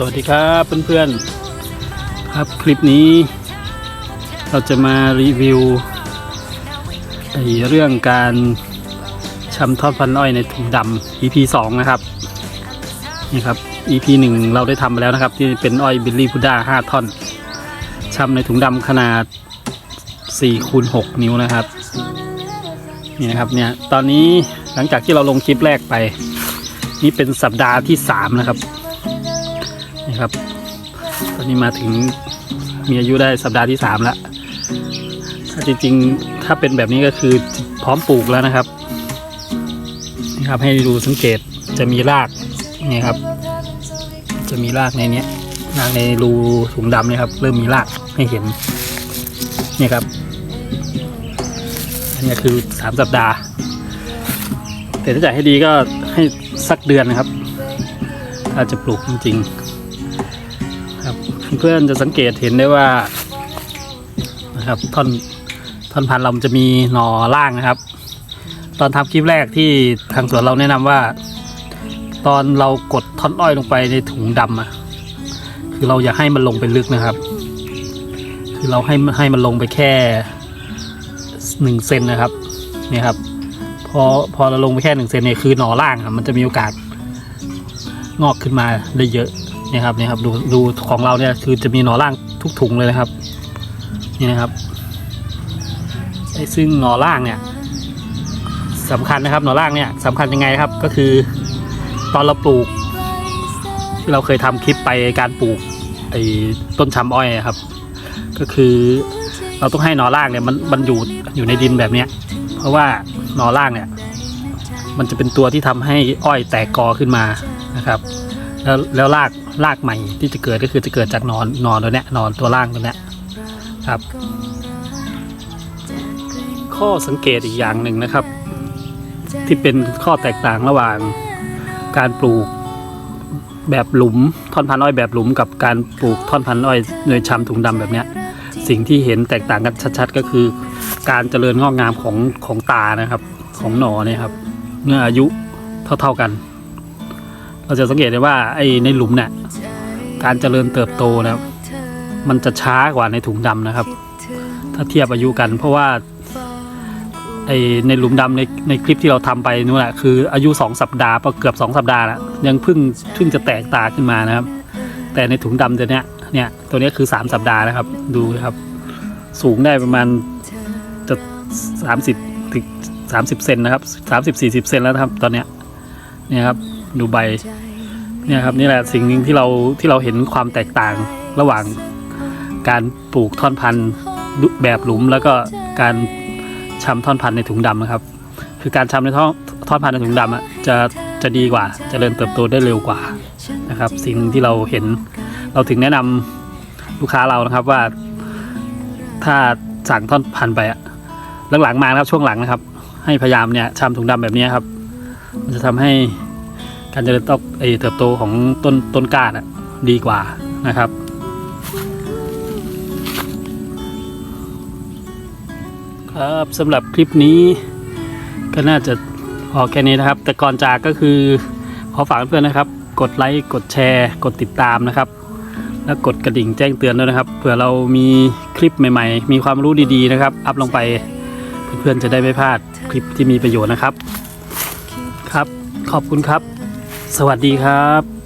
สวัสดีครับเพื่อนๆ ครับคลิปนี้ เราจะมารีวิวไอเรื่องการชำทอดพันอ้อยในถุงดำ EP 2 นะครับนี่ครับ EP 1 เราได้ทำไปแล้วนะครับ ที่เป็นอ้อยบิลลี่พุด้า5ท่อนชำในถุงดำขนาด4คูณ6นิ้วนะครับนี่นะครับเนี่ยตอนนี้หลังจากที่เราลงคลิปแรกไป นี่เป็นสัปดาห์ที่ 3 นะครับ นี่ครับ ตอนนี้มาถึงมีอายุได้สัปดาห์ที่สามแล้วถ้าจริงๆ ถ้าเป็นแบบนี้ก็คือพร้อมปลูกแล้วนะครับ นี่ครับให้ดูสังเกตจะมีรากนี่ครับ จะมีรากในนี้รากในรูถุงดำเนี่ยครับ เริ่มมีรากให้เห็นนี่ครับอันนี้คือสามสัปดาห์ แต่ถ้าจะให้ดีก็ให้สักเดือนนะครับ ถ้าจะปลูกจริงๆ ครับ เพื่อนจะสังเกตเห็นได้ว่านะครับท่อนท่อนพันธุ์เราจะมีหน่อล่างนะครับ ตอนทำคลิปแรกที่ทางสวนเราแนะนำว่า ตอนเรากดท่อนอ้อยลงไปในถุงดำอะคือเราอย่าให้มันลงไปลึกนะครับ คือเราให้ให้มันลงไปแค่หนึ่งเซนนะครับเนี่ยครับพอพอเราลงไปแค่หนึ่งเซนเนี่ยคือหน่อล่างอะมันจะมีโอกาสงอกขึ้นมาได้เยอะ นี่ครับนี่ครับดูดูของเราเนี่ยคือจะมีหน่อล่างทุกถุงเลยนะครับ นี่นะครับไอ้ซึ่งหน่อล่างเนี่ยสำคัญนะครับหน่อล่างเนี่ยสำคัญยังไงครับก็คือ ตอนเราปลูกที่เราเคยทำคลิปไปการปลูกไอ้ต้นชำอ้อยครับ ก็คือเราต้องให้หน่อล่างเนี่ยมันมันอยู่อยู่ในดินแบบเนี้ย เพราะว่าหน่อล่างเนี่ยมันจะเป็นตัวที่ทำให้อ้อยแตกกอขึ้นมานะครับ แล้วแล้วราก รากใหม่ที่จะเกิดก็คือจะเกิดจากนอนนอนตัวเนี้ยนอนตัวล่างตัวเนี้ยครับ ข้อสังเกตอีกอย่างหนึ่งนะครับ ที่เป็นข้อแตกต่างระหว่างการปลูกแบบหลุมท่อนพันธุ์อ้อยแบบหลุมกับการปลูกท่อนพันธุ์อ้อยในชำถุงดำแบบเนี้ยสิ่งที่เห็นแตกต่างกันชัดๆ ก็คือ การเจริญงอกงามของของตานะครับ ของหนอเนี่ยครับเมื่ออายุเท่าๆกัน เราจะสังเกตได้ว่าไอ้ในหลุมเนี่ยการเจริญเติบโตนะครับมันจะช้ากว่าในถุงดำนะครับ ถ้าเทียบอายุกันเพราะว่าไอ้ในหลุมดำในในคลิปที่เราทำไปนู่นแหละคืออายุสองสัปดาห์พอเกือบสองสัปดาห์แล้วยังเพิ่งเพิ่งจะแตกตาขึ้นมานะครับ แต่ในถุงดำตัวเนี้ยเนี่ยตัวนี้คือสามสัปดาห์นะครับ ดูนะครับ สูงได้ประมาณจะสามสิบถึงสามสิบเซนนะครับสามสิบสี่สิบเซนแล้วครับตอนเนี้ยเนี่ยครับ ดูใบเนี่ยครับนี่แหละสิ่งหนึ่งที่เราที่เราเห็นความแตกต่างระหว่างการปลูกท่อนพันธุ์แบบหลุม แล้วก็การชำท่อนพันธุ์ในถุงดำนะครับ คือการชำในท่อนท่อนพันธุ์ในถุงดำอะจะจะดีกว่าจเจริญเติบโตได้เร็วกว่านะครับ สิ่งที่เราเห็นเราถึงแนะนำลูกค้าเรานะครับว่า ถ้าสั่งท่อนพันธุ์ไปอะหลังๆมานะครับช่วงหลังนะครับ ให้พยายามเนี่ยชำถุงดำแบบนี้ครับ มันจะทำให้ การเจริญติบไอเติบโตของต้นต้นกาน่ะดีกว่านะครับ ครับสำหรับคลิปนี้ก็น่าจะพอแค่นี้นะครับ แต่ก่อนจากก็คือขอฝากเพื่อนนะครับ กดไลค์กดแชร์ กดติดตามนะครับ แล้วกดกระดิ่งแจ้งเตือนด้วยนะครับเผื่อเรามีคลิปใหม่ ๆ มีความรู้ดีๆนะครับ อัพลงไปเพื่อนๆจะได้ไม่พลาดคลิปที่มีประโยชน์นะครับครับ ขอบคุณครับ สวัสดีครับ